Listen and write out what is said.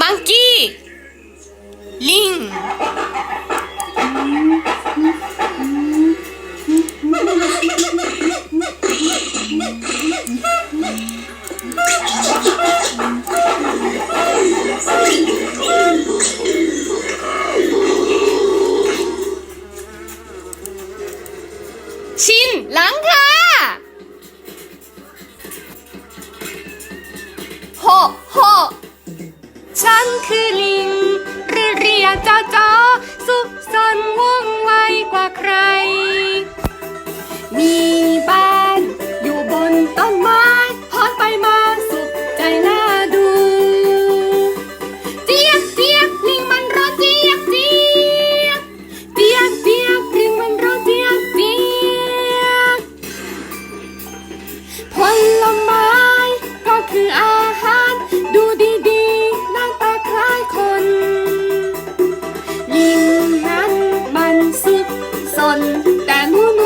มังกี้ ลิง ชินหลังค่ะหกหก คืนลิง สนแต่หนู